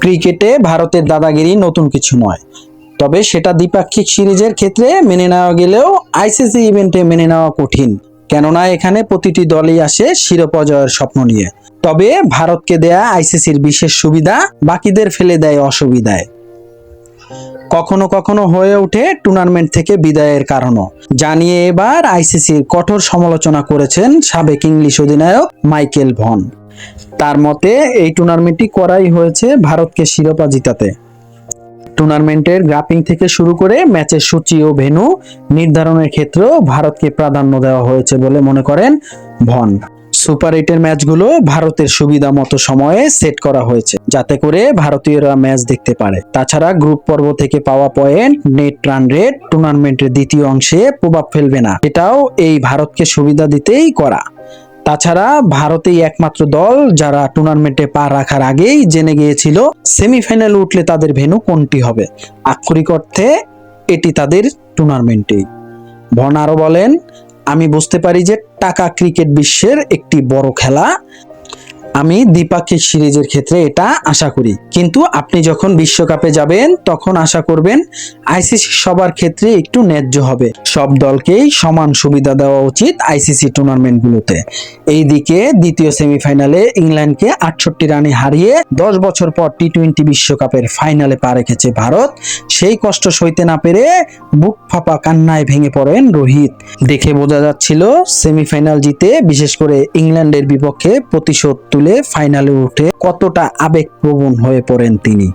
ক্রিকেটে ভারতের দাদাগিরি নতুন কিছু নয়। তবে সেটা দ্বিপাক্ষিক সিরিজের ক্ষেত্রে মেনে নেওয়া গেলেও আইসিসি ইভেন্টে মেনে নেওয়া কঠিন, কেননা এখানে প্রতিটি দলই আসে শিরোপা জয়ের স্বপ্ন নিয়ে। তবে ভারতকে দেয়া আইসিসির বিশেষ সুবিধা বাকিদের ফেলে দেয় অসুবিধায়। কখনো কখনো হয়ে ওঠে টুর্নামেন্ট থেকে বিদায়ের কারণও। জানিয়ে এবার আইসিসির কঠোর সমালোচনা করেছেন সাবেক ইংলিশ অধিনায়ক মাইকেল ভন। তার মতে, এই টুর্নামেন্টটি করাই হয়েছে ভারতকে শিরোপা জিতাতে। টুর্নামেন্টের গ্রাফিং থেকে শুরু করে ম্যাচের সূচি ও ভেন্যু নির্ধারণের ক্ষেত্রেও ভারতকে প্রাধান্য দেওয়া হয়েছে বলে মনে করেন ভন। সুপার এইটের ম্যাচগুলো ভারতের সুবিধা মতো সময়ে সেট করা হয়েছে। যাতে করে ভারতীয়রা ম্যাচ দেখতে পারে। তাছাড়া গ্রুপ পর্ব থেকে পাওয়া পয়েন্ট নেট রান রেট টুর্নামেন্টের দ্বিতীয় অংশে প্রভাব ফেলবে না। এটাও এই ভারতকে সুবিধা দিতেই করা। তাছাড়া ভারতেই একমাত্র দল যারা টুর্নামেন্টে পা রাখার আগেই জেনে গিয়েছিল সেমিফাইনাল উঠলে তাদের ভেন্যু কোনটি হবে। আক্ষরিক অর্থে এটি তাদের টুর্নামেন্টেই ভন আরও বলেন, আমি বুঝতে পারি যে টাকা ক্রিকেট বিশ্বের একটি বড় খেলা। আমি দ্বিপাক্ষিক সিরিজের ক্ষেত্রে এটা আশা করি। কিন্তু আপনি যখন বিশ্বকাপে যাবেন, তখন আশা করবেন আইসিসি সবার ক্ষেত্রে একটু ন্যায্য হবে। সব দলকেই সমান সুবিধা দেওয়া উচিত আইসিসি টুর্নামেন্টগুলোতে। এইদিকে দ্বিতীয় সেমিফাইনালে ইংল্যান্ডকে আটষট্টি রানে হারিয়ে দশ বছর পর টি টোয়েন্টি বিশ্বকাপের ফাইনালে পা রেখেছে ভারত। সেই কষ্ট সইতে না পেরে বুক ফাঁপা কান্নায় ভেঙে পড়েন রোহিত। দেখে বোঝা যাচ্ছিল সেমিফাইনাল জিতে বিশেষ করে ইংল্যান্ডের বিপক্ষে প্রতিশোধ ফাইনালে উঠে কতটা আবেগপ্রবণ হয়ে পড়েন তিনি।